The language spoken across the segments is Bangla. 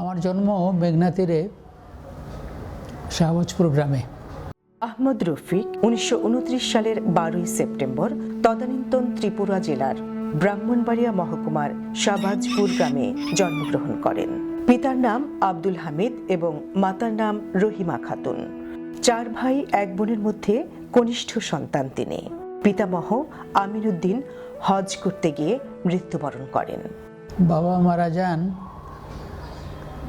আমার জন্ম মেঘনা তীরে শাহবাজপুর গ্রামে। আহমদ রফিক উনিশশো উনত্রিশ সালের বারোই সেপ্টেম্বর তদানীন্তন ত্রিপুরা জেলার ব্রাহ্মণবাড়িয়া মহকুমার শাহবাজপুর গ্রামে জন্মগ্রহণ করেন। পিতার নাম আব্দুল হামিদ এবং মাতার নাম রহিমা খাতুন। চার ভাই এক বোনের মধ্যে কনিষ্ঠ সন্তান তিনি। পিতামহ আমিনুদ্দিন হজ করতে গিয়ে মৃত্যুবরণ করেন। বাবা মারা যান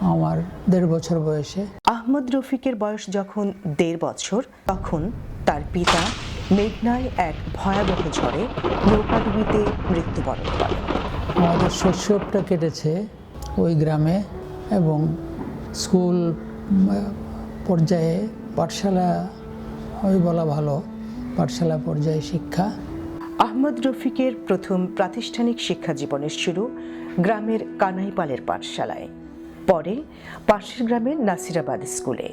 আমার দেড় বছর বয়সে। আহমদ রফিকের বয়স যখন দেড় বছর তখন তার পিতা মেঘনায় এক ভয়াবহ ঝড়ে নৌকাডুবিতে মৃত্যুবরণ করে। আমাদের শৈশবটা কেটেছে ওই গ্রামে এবং স্কুল পর্যায়ে পাঠশালা ওই বলা ভালো পাঠশালা পর্যায়ে শিক্ষা। আহমদ রফিকের প্রথম প্রাতিষ্ঠানিক শিক্ষা জীবনের শুরু গ্রামের কানাইপালের পাঠশালায়। পরে পাশের গ্রামের নাসিরাবাদ স্কুলে।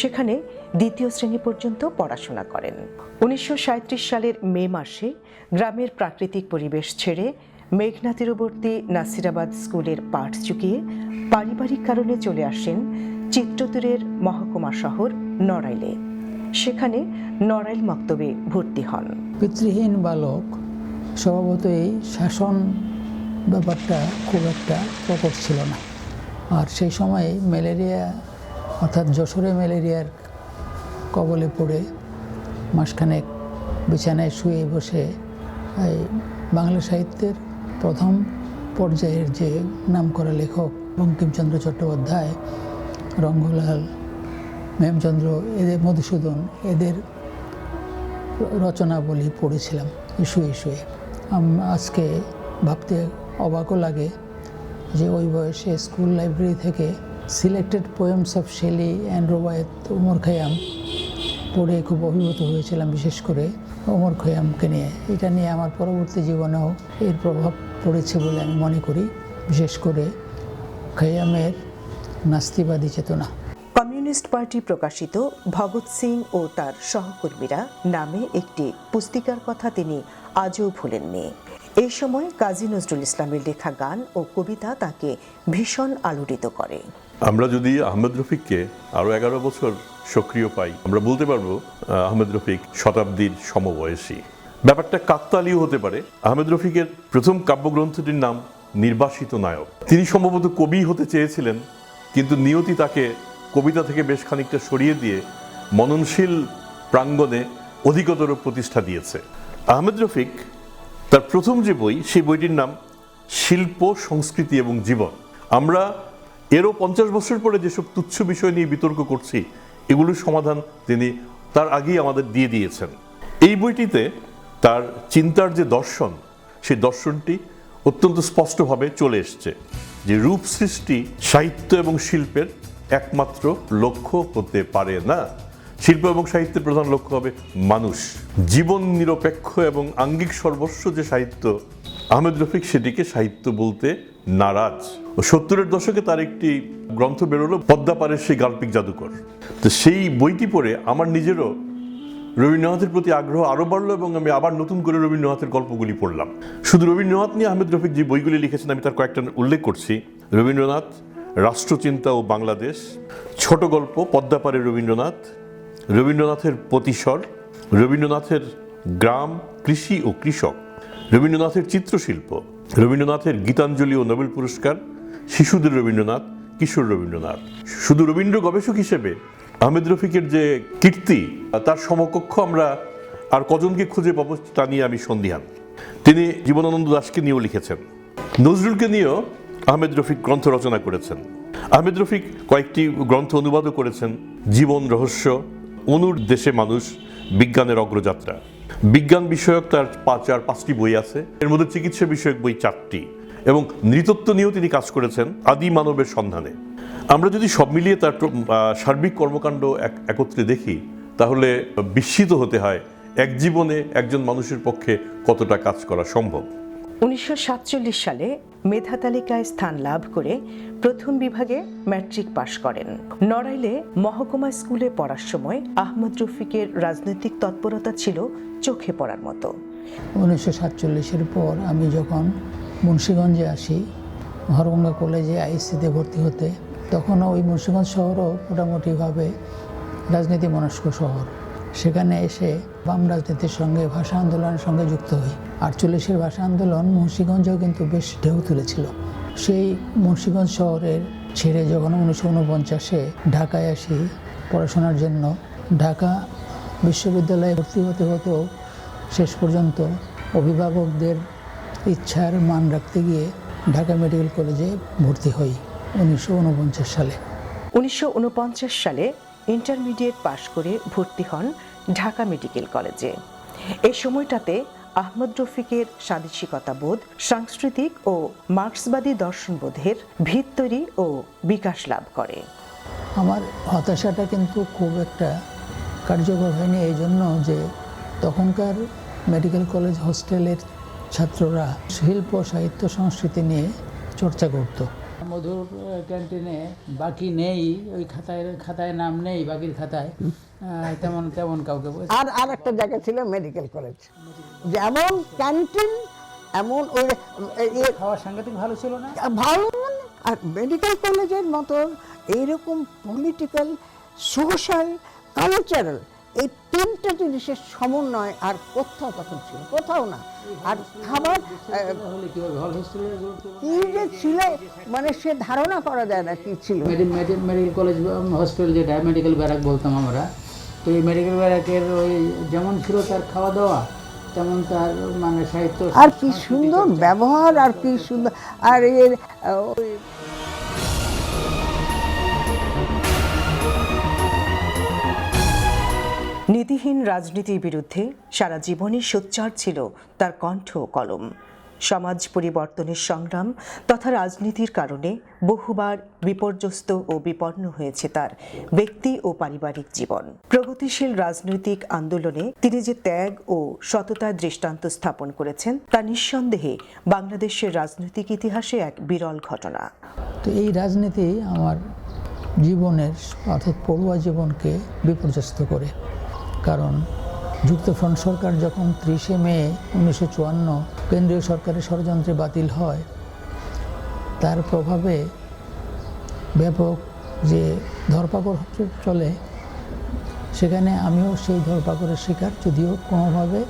সেখানে দ্বিতীয় শ্রেণি পর্যন্ত পড়াশোনা করেন। উনিশশো সাঁইত্রিশ সালের মে মাসে গ্রামের প্রাকৃতিক পরিবেশ ছেড়ে মেঘনা তীরবর্তী নাসিরাবাদ স্কুলের পাঠ চুকিয়ে পারিবারিক কারণে চলে আসেন চিত্রতুরের মহকুমা শহর নড়াইলে। সেখানে নড়াইল মক্তবে ভর্তি হন। পিতৃহীন বালক স্বভাবতই শাসন ব্যাপারটা খুব একটা প্রকট ছিল না। আর সেই সময়ে ম্যালেরিয়া, অর্থাৎ যশোরে ম্যালেরিয়ার কবলে পড়ে মাসখানেক বিছানায় শুয়ে বসে এই বাংলা সাহিত্যের প্রথম পর্যায়ের যে নামকরা লেখক বঙ্কিমচন্দ্র চট্টোপাধ্যায়, রঙ্গলাল মেমচন্দ্র এদের মধুসূদন, এদের রচনাবলী পড়েছিলাম, শুয়ে শুয়ে। আজকে ভাবতে অবাকও লাগে যে ওই বয়সে স্কুল লাইব্রেরি থেকে selected poems of Shelley and Rubaiyat Omar Khayyam পড়ে খুব অভিভূত হয়েছিলাম, বিশেষ করে ওমর খয়ামকে নিয়ে। এটা নিয়ে আমার পরবর্তী জীবনেও এর প্রভাব পড়েছে বলে আমি মনে করি, বিশেষ করে খয়ামের নাস্তিবাদী চেতনা। কমিউনিস্ট পার্টি প্রকাশিত ভগৎ সিং ও তার সহকর্মীরা নামে একটি পুস্তিকার কথা তিনি আজও ভুলেননি। এই সময় কাজী নজরুল ইসলামের লেখা গান ও কবিতা তাকে ভীষণ আলোড়িত করে। আমরা যদি আহমেদ রফিককে আরও এগারো বছর সক্রিয় পাই, আমরা বলতে পারব আহমেদ রফিক শতাব্দীর সমবয়সী। ব্যাপারটা কাকতালীয় হতে পারে। আহমেদ রফিকের প্রথম কাব্যগ্রন্থটির নাম নির্বাসিত নায়ক। তিনি সম্ভবত কবি হতে চেয়েছিলেন, কিন্তু নিয়তি তাকে কবিতা থেকে বেশ খানিকটা সরিয়ে দিয়ে মননশীল প্রাঙ্গণে অধিকতর প্রতিষ্ঠা দিয়েছে। আহমেদ রফিক তার প্রথম যে বই, সেই বইটির নাম শিল্প, সংস্কৃতি এবং জীবন। আমরা এরও পঞ্চাশ বছর পরে যেসব তুচ্ছ বিষয় নিয়ে বিতর্ক করছি, এগুলোর সমাধান তিনি তার আগেই আমাদের দিয়ে দিয়েছেন। এই বইটিতে তার চিন্তার যে দর্শন, সেই দর্শনটি অত্যন্ত স্পষ্টভাবে চলে এসছে যে রূপ সৃষ্টি সাহিত্য এবং শিল্পের একমাত্র লক্ষ্য হতে পারে না। শিল্প এবং সাহিত্যের প্রধান লক্ষ্য হবে মানুষ। জীবন নিরপেক্ষ এবং আঙ্গিক সর্বস্ব যে সাহিত্য, আহমেদ রফিক সেটিকে সাহিত্য বলতে নারাজ। ও সত্তরের দশকে তার একটি গ্রন্থ বেরোলো পদ্মাপাড়ের সেই গাল্পিক জাদুকর। তো সেই বইটি পড়ে আমার নিজেরও রবীন্দ্রনাথের প্রতি আগ্রহ আরও বাড়লো এবং আমি আবার নতুন করে রবীন্দ্রনাথের গল্পগুলি পড়লাম। শুধু রবীন্দ্রনাথ নিয়ে আহমেদ রফিক যে বইগুলি লিখেছেন, আমি তার কয়েকটা উল্লেখ করছি। রবীন্দ্রনাথ, রাষ্ট্রচিন্তা ও বাংলাদেশ, ছোট গল্প পদ্মাপাড়ের রবীন্দ্রনাথ রবীন্দ্রনাথের প্রতিস্বর, রবীন্দ্রনাথের গ্রাম, কৃষি ও কৃষক, রবীন্দ্রনাথের চিত্রশিল্প, রবীন্দ্রনাথের গীতাঞ্জলি ও নোবেল পুরস্কার, শিশুদের রবীন্দ্রনাথ, কিশোর রবীন্দ্রনাথ। শুধু রবীন্দ্র গবেষক হিসেবে আহমেদ রফিকের যে কীর্তি, তার সমকক্ষ আমরা আর কজনকে খুঁজে পাবো তা নিয়ে আমি সন্দিহান। তিনি জীবনানন্দ দাশকে নিয়েও লিখেছেন। নজরুলকে নিয়েও আহমেদ রফিক গ্রন্থ রচনা করেছেন। আহমেদ রফিক কয়েকটি গ্রন্থ অনুবাদও করেছেন। জীবন, রহস্য অনুর দেশে মানুষ বিজ্ঞানের অগ্রযাত্রা। বিজ্ঞান বিষয়ক তার পাঁচ চার পাঁচটি বই আছে। এর মধ্যে চিকিৎসা বিষয়ক বই চারটি এবং নৃতত্ব নিয়েও তিনি কাজ করেছেন আদি মানবের সন্ধানে। আমরা যদি সব মিলিয়ে তার সার্বিক কর্মকাণ্ড এক- একত্রে দেখি, তাহলে বিস্মিত হতে হয় এক জীবনে একজন মানুষের পক্ষে কতটা কাজ করা সম্ভব। উনিশশো সাতচল্লিশ সালে মেধা তালিকায় স্থান লাভ করে প্রথম বিভাগে ম্যাট্রিক পাশ করেন। নড়াইলে মহকুমা স্কুলে পড়ার সময় আহমদ রফিকের রাজনৈতিক তৎপরতা ছিল চোখে পড়ার মতো। উনিশশো সাতচল্লিশের পর আমি যখন মুন্সীগঞ্জে আসি হরগঙ্গা কলেজে আইসিতে ভর্তি হতে, তখন ওই মুন্সিগঞ্জ শহরও মোটামুটিভাবে রাজনীতি মনস্ক শহর। সেখানে এসে বাম রাজনীতির সঙ্গে ভাষা আন্দোলনের সঙ্গে যুক্ত হই। আটচল্লিশের ভাষা আন্দোলন মুন্সিগঞ্জেও কিন্তু বেশ ঢেউ তুলেছিল। সেই মুন্সিগঞ্জ শহরের ছেড়ে যখন উনিশশো উনপঞ্চাশে ঢাকায় আসি পড়াশোনার জন্য, ঢাকা বিশ্ববিদ্যালয়ে ভর্তি হতে হতেও শেষ পর্যন্ত অভিভাবকদের ইচ্ছার মান রাখতে গিয়ে ঢাকা মেডিকেল কলেজে ভর্তি হই উনিশশো উনপঞ্চাশ সালে। উনিশশো ঊনপঞ্চাশ সালে ইন্টারমিডিয়েট পাশ করে ভর্তি হন ঢাকা মেডিকেল কলেজে। এই সময়টাতে আহমদ রফিকের বোধ, সাংস্কৃতিক ও মার্ক্সবাদী দর্শনবোধের ভিত তৈরি ও বিকাশ লাভ করে। আমার হতাশাটা কিন্তু খুব একটা কার্যকর হয়নি এই জন্য যে তখনকার মেডিকেল কলেজ হোস্টেলের ছাত্ররা শিল্প, সাহিত্য, সংস্কৃতি নিয়ে চর্চা করতো। মধুর ক্যান্টিনে বাকি নেই ওই খাতায় খাতায় নাম নেই বাকির খাতায়। তেমন তেমন কাউকে আর আর একটা জায়গা ছিল মেডিকেল কলেজ যেমন ক্যান্টিন এমন ওই ইয়ে খাওয়া সাংঘাতিক ভালো ছিল না? ভালো আর মেডিকেল কলেজের মতো এইরকম পলিটিক্যাল সোশ্যাল কালচারাল এই তিনটা জিনিসের সমন্বয় আর কোথাও তখন ছিল কোথাও না। আর খাবার কি যে ছিল মানে সে ধারণা করা যায় না কি ছিল। মেডিকেল কলেজ হসপিটাল যেটা মেডিকেল ব্যারাক বলতাম আমরা। তো এই মেডিকেল ব্যারাকের ওই যেমন ছিল তার খাওয়া দাওয়া তেমন তার মানে সাহিত্য আর কি সুন্দর ব্যবহার আর কি সুন্দর আর এর ওই নীতিহীন রাজনীতির বিরুদ্ধে সারা জীবনই সোচ্চার ছিল তার কণ্ঠ কলম। সমাজ পরিবর্তনের সংগ্রাম তথা রাজনীতির কারণে বহুবার বিপর্যস্ত ও বিপন্ন হয়েছে তার ব্যক্তি ও পারিবারিক জীবন। প্রগতিশীল রাজনৈতিক আন্দোলনে তিনি যে ত্যাগ ও সততার দৃষ্টান্ত স্থাপন করেছেন, তা নিঃসন্দেহে বাংলাদেশের রাজনৈতিক ইতিহাসে এক বিরল ঘটনা। তো এই রাজনীতি আমার জীবনের অর্থাৎ পড়ুয়া জীবনকে বিপর্যস্ত করে। কারণ যুক্তফ্রন্ট সরকার যখন ত্রিশে মে উনিশশো চুয়ান্ন কেন্দ্রীয় সরকারের ষড়যন্ত্রে বাতিল হয়, তার প্রভাবে ব্যাপক যে ধরপাকড় চলে, সেখানে আমিও সেই ধরপাকড়ের শিকার। যদিও কোনোভাবে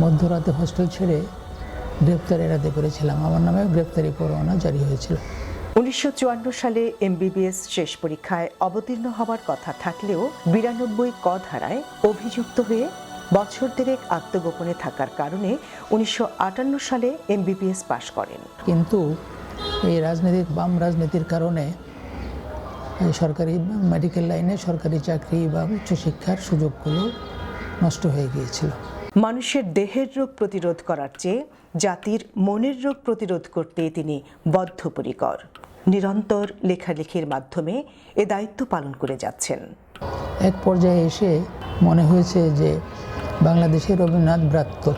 মধ্যরাতে হস্টেল ছেড়ে গ্রেপ্তার এড়াতে পেরেছিলাম। আমার নামে গ্রেপ্তারি পরোয়ানা জারি হয়েছিল। উনিশশো চুয়ান্ন সালে এমবিবিএস শেষ পরীক্ষায় অবতীর্ণ হওয়ার কথা থাকলেও বিরানব্বই ক ধারায় অভিযুক্ত হয়ে বছর দেড়েক আত্মগোপনে থাকার কারণে উনিশশো আটান্ন সালে এমবিবিএস পাশ করেন। কিন্তু এই রাজনীতির বাম রাজনীতির কারণে সরকারি মেডিকেল লাইনে সরকারি চাকরি বা উচ্চশিক্ষার সুযোগগুলো নষ্ট হয়ে গিয়েছিল। মানুষের দেহের রোগ প্রতিরোধ করার চেয়ে জাতির মনের রোগ প্রতিরোধ করতে তিনি বদ্ধপরিকর। নিরন্তর লেখালেখির মাধ্যমে এ দায়িত্ব পালন করে যাচ্ছেন। এক পর্যায়ে এসে মনে হয়েছে যে বাংলাদেশের রবীন্দ্রনাথ ব্রাত্য,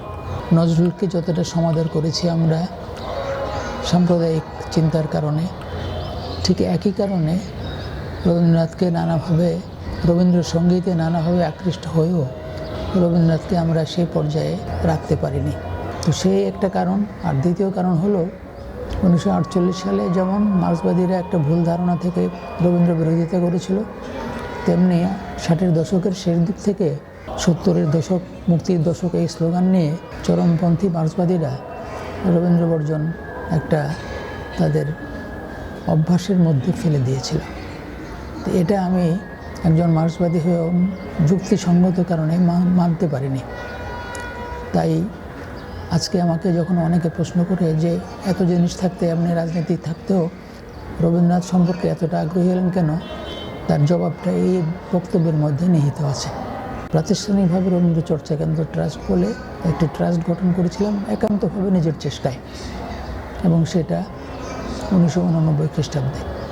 নজরুলকে যতটা সমাদর করেছি আমরা সাম্প্রদায়িক চিন্তার কারণে, ঠিক একই কারণে রবীন্দ্রনাথকে নানাভাবে, রবীন্দ্রসঙ্গীতে নানাভাবে আকৃষ্ট হয়েও রবীন্দ্রনাথকে আমরা সেই পর্যায়ে রাখতে পারিনি। তো সেই একটা কারণ। আর দ্বিতীয় কারণ হলো উনিশশো আটচল্লিশ সালে যেমন মার্ক্সবাদীরা একটা ভুল ধারণা থেকে রবীন্দ্র বিরোধিতা করেছিল, তেমনি ষাটের দশকের শেষ দিক থেকে সত্তরের দশক, মুক্তির দশক এই স্লোগান নিয়ে চরমপন্থী মার্ক্সবাদীরা রবীন্দ্র বর্জন একটা তাদের অভ্যাসের মধ্যে ফেলে দিয়েছিল। তো এটা আমি একজন মার্ক্সবাদী হয়েও যুক্তিসঙ্গত কারণে মানতে পারিনি। তাই আজকে আমাকে যখন অনেকে প্রশ্ন করে যে এত জিনিস থাকতে আপনি রাজনীতি থাকতেও রবীন্দ্রনাথ সম্পর্কে এতটা আগ্রহী হলেন কেন, তার জবাবটা এই বক্তব্যের মধ্যে নিহিত আছে। প্রাতিষ্ঠানিকভাবে রবীন্দ্র চর্চা কেন্দ্র ট্রাস্ট বলে একটি ট্রাস্ট গঠন করেছিলাম একান্তভাবে নিজের চেষ্টায় এবং সেটা উনিশশো উননব্বই খ্রিস্টাব্দে।